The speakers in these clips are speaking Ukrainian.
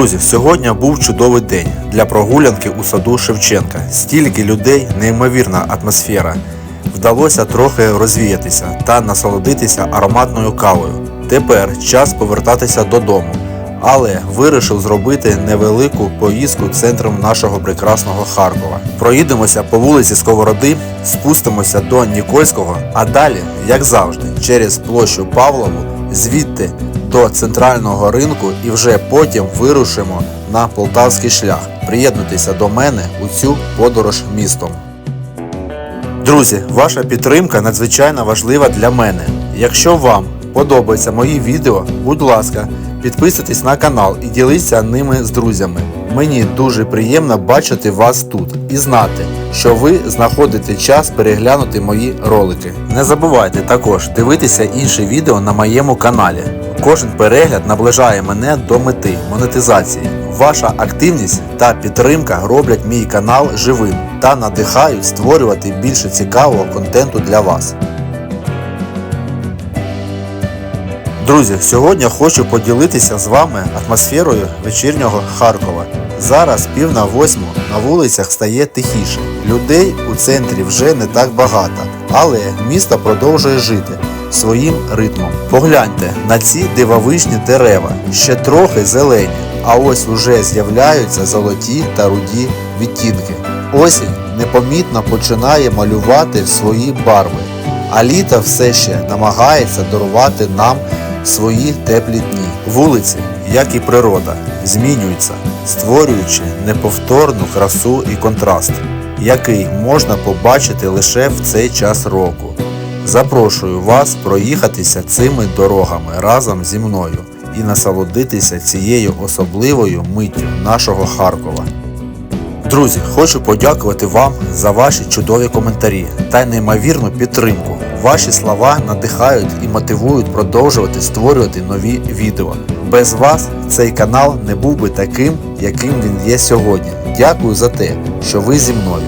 Друзі, сьогодні був чудовий день для прогулянки у саду Шевченка. Стільки людей, неймовірна атмосфера. Вдалося трохи розвіятися та насолодитися ароматною кавою. Тепер час повертатися додому. Але вирішив зробити невелику поїздку центром нашого прекрасного Харкова. Проїдемося по вулиці Сковороди, спустимося до Нікольського, а далі, як завжди, через площу Павлову, звідти до центрального ринку і вже потім вирушимо на полтавський шлях. Приєднуйтеся до мене у цю подорож містом. Друзі, ваша підтримка надзвичайно важлива для мене. Якщо вам подобаються мої відео, будь ласка, підписуйтесь на канал і діліться ними з друзями. Мені дуже приємно бачити вас тут і знати, що ви знаходите час переглянути мої ролики. Не забувайте також дивитися інші відео на моєму каналі. Кожен перегляд наближає мене до мети монетизації. Ваша активність та підтримка роблять мій канал живим та надихають створювати більше цікавого контенту для вас. Друзі, сьогодні хочу поділитися з вами атмосферою вечірнього Харкова. Зараз пів на восьму на вулицях стає тихіше. Людей у центрі вже не так багато, але місто продовжує жити своїм ритмом. Погляньте на ці дивовижні дерева, ще трохи зелені, а ось уже з'являються золоті та руді відтінки. Осінь непомітно починає малювати свої барви, а літо все ще намагається дарувати нам свої теплі дні. Вулиці, як і природа, змінюються, створюючи неповторну красу і контраст, який можна побачити лише в цей час року. Запрошую вас проїхатися цими дорогами разом зі мною і насолодитися цією особливою миттю нашого Харкова. Друзі, хочу подякувати вам за ваші чудові коментарі та неймовірну підтримку. Ваші слова надихають і мотивують продовжувати створювати нові відео. Без вас цей канал не був би таким, яким він є сьогодні. Дякую за те, що ви зі мною.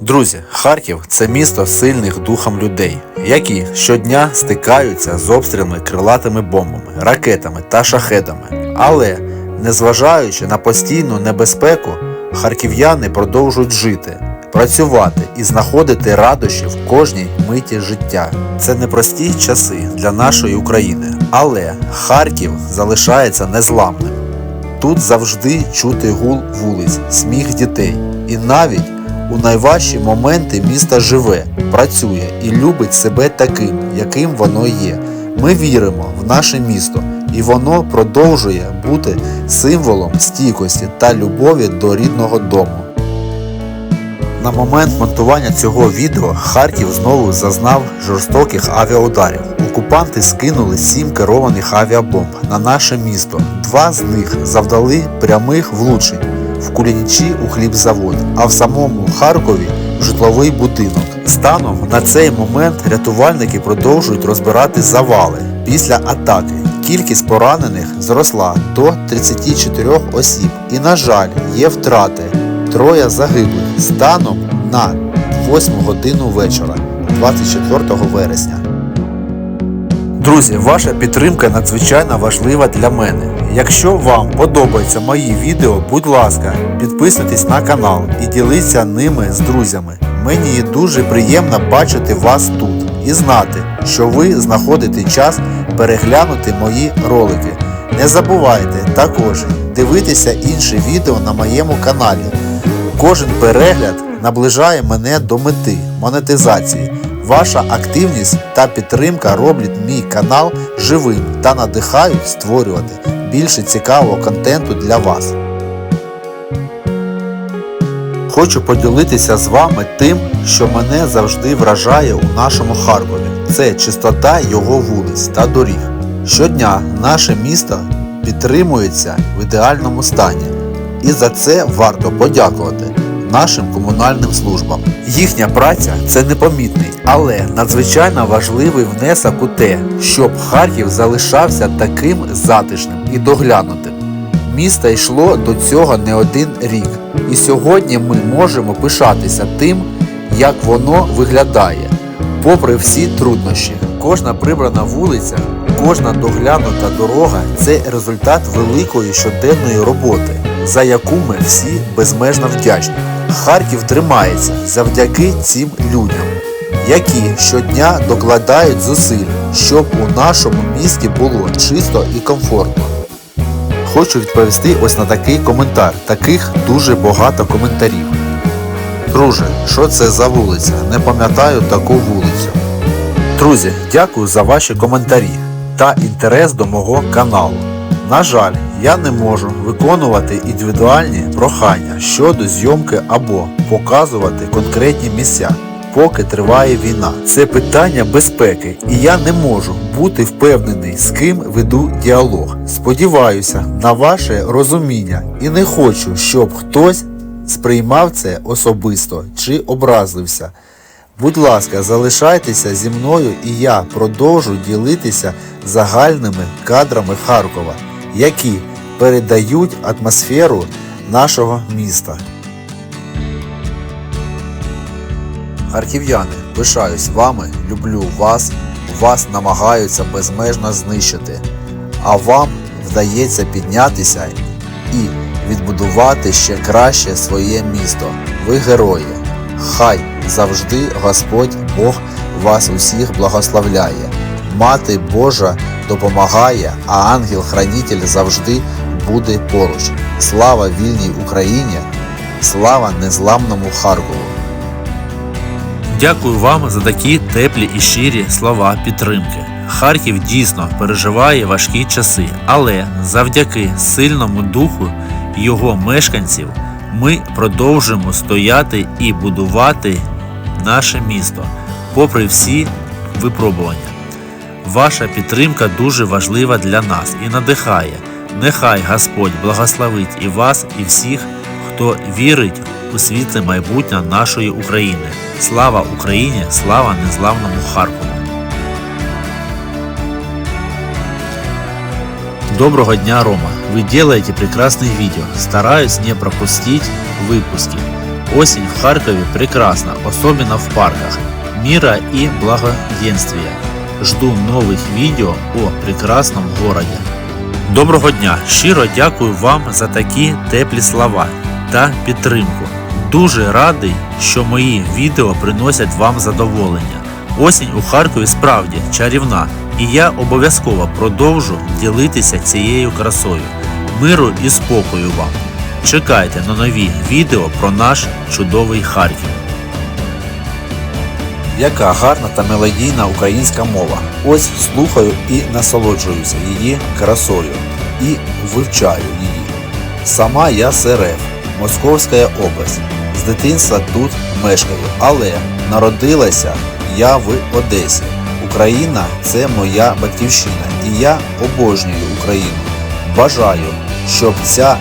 Друзі, Харків це місто сильних духом людей, які щодня стикаються з обстрілами крилатими бомбами, ракетами та шахедами. Але, незважаючи на постійну небезпеку, харків'яни продовжують жити, працювати і знаходити радощі в кожній миті життя. Це непрості часи для нашої України, але Харків залишається незламним. Тут завжди чути гул вулиць, сміх дітей. І навіть у найважчі моменти місто живе, працює і любить себе таким, яким воно є. Ми віримо в наше місто, і воно продовжує бути символом стійкості та любові до рідного дому. На момент монтування цього відео Харків знову зазнав жорстоких авіаударів. Окупанти скинули сім керованих авіабомб на наше місто. Два з них завдали прямих влучень в Кулінічі у хлібзавод, а в самому Харкові житловий будинок. Станом на цей момент рятувальники продовжують розбирати завали після атаки. Кількість поранених зросла до 34 осіб. І, на жаль, є втрати. Троє загиблих станом на 8 годину вечора, 24 вересня. Друзі, ваша підтримка надзвичайно важлива для мене. Якщо вам подобаються мої відео, будь ласка, підписуйтесь на канал і діліться ними з друзями. Мені дуже приємно бачити вас тут і знати, що ви знаходите час переглянути мої ролики. Не забувайте також дивитися інші відео на моєму каналі. Кожен перегляд наближає мене до мети монетизації. Ваша активність та підтримка роблять мій канал живим та надихають створювати більше цікавого контенту для вас. Хочу поділитися з вами тим, що мене завжди вражає у нашому Харкові. Це чистота його вулиць та доріг. Щодня наше місто підтримується в ідеальному стані. І за це варто подякувати нашим комунальним службам. Їхня праця це непомітний, але надзвичайно важливий внесок у те, щоб Харків залишався таким затишним і доглянутим. Місто йшло до цього не один рік, і сьогодні ми можемо пишатися тим, як воно виглядає. Попри всі труднощі, Кожна прибрана вулиця, кожна доглянута дорога це результат великої щоденної роботи, за яку ми всі безмежно вдячні. Харків тримається завдяки цим людям, які щодня докладають зусиль, щоб у нашому місті було чисто і комфортно. Хочу відповісти ось на такий коментар. Таких дуже багато коментарів. Друже, що це за вулиця? Не пам'ятаю таку вулицю. Друзі, дякую за ваші коментарі та інтерес до мого каналу. На жаль, я не можу виконувати індивідуальні прохання щодо зйомки або показувати конкретні місця, поки триває війна. Це питання безпеки, і я не можу бути впевнений, з ким веду діалог. Сподіваюся на ваше розуміння і не хочу, щоб хтось сприймав це особисто чи образлився. Будь ласка, залишайтеся зі мною і я продовжу ділитися загальними кадрами Харкова, які передають атмосферу нашого міста. Харків'яни, пишаюсь вами, люблю вас, вас намагаються безмежно знищити, а вам вдається піднятися і відбудувати ще краще своє місто. Ви герої. Хай завжди Господь Бог вас усіх благословляє. Мати Божа допомагає, а ангел-хранитель завжди буде поруч. Слава вільній Україні! Слава незламному Харкову! Дякую вам за такі теплі і щирі слова підтримки. Харків дійсно переживає важкі часи, але завдяки сильному духу його мешканців ми продовжуємо стояти і будувати наше місто, попри всі випробування. Ваша підтримка дуже важлива для нас і надихає. Нехай Господь благословить і вас, і всіх, хто вірить у світле майбутнє нашої України. Слава Україні! Слава незламному Харкову! Доброго дня, Рома! Вы делаете прекрасные видео. Стараюсь не пропустить выпуски. Осень в Харькове прекрасна, особенно в парках. Мира и благоденствия. Жду нових відео о прекрасном городі. Доброго дня! Щиро дякую вам за такі теплі слова та підтримку. Дуже радий, що мої відео приносять вам задоволення. Осінь у Харкові справді чарівна, і я обов'язково продовжу ділитися цією красою. Миру і спокою вам. Чекайте на нові відео про наш чудовий Харків. Яка гарна та мелодійна українська мова. Ось слухаю і насолоджуюся її красою і вивчаю її. Сама я РФ, Московська область. З дитинства тут мешкаю, але народилася я в Одесі. Україна це моя батьківщина, і я обожнюю Україну. Бажаю, щоб ця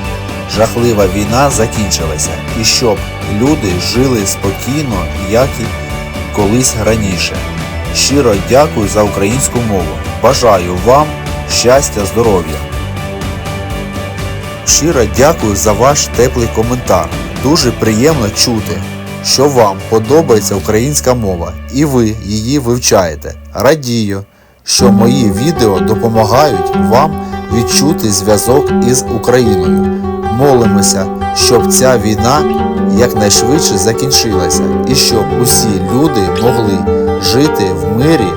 жахлива війна закінчилася і щоб люди жили спокійно, як і колись раніше. Щиро дякую за українську мову. Бажаю вам щастя, здоров'я. Щиро дякую за ваш теплий коментар. Дуже приємно чути, що вам подобається українська мова і ви її вивчаєте. Радію, що мої відео допомагають вам відчути зв'язок із Україною. Молимося, щоб ця війна якнайшвидше закінчилася і щоб усі люди могли жити в мирі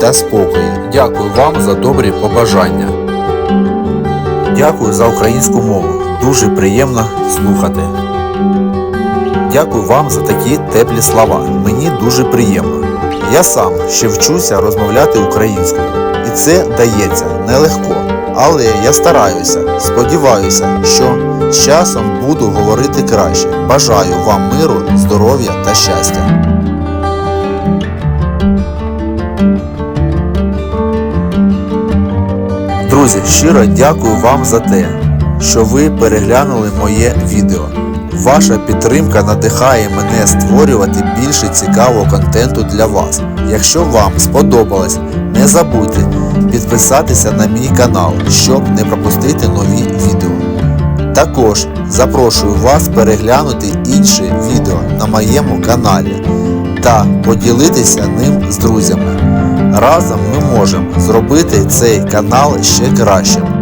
та спокої. Дякую вам за добрі побажання. Дякую за українську мову. Дуже приємно слухати. Дякую вам за такі теплі слова. Мені дуже приємно. Я сам ще вчуся розмовляти українською, і це дається нелегко. Але я стараюся, сподіваюся, що з часом буду говорити краще. Бажаю вам миру, здоров'я та щастя. Друзі, щиро дякую вам за те, що ви переглянули моє відео. Ваша підтримка надихає мене створювати більше цікавого контенту для вас. Якщо вам сподобалось, не забудьте підписатися на мій канал, щоб не пропустити нові відео. Також запрошую вас переглянути інші відео на моєму каналі та поділитися ним з друзями. Разом ми можемо зробити цей канал ще кращим.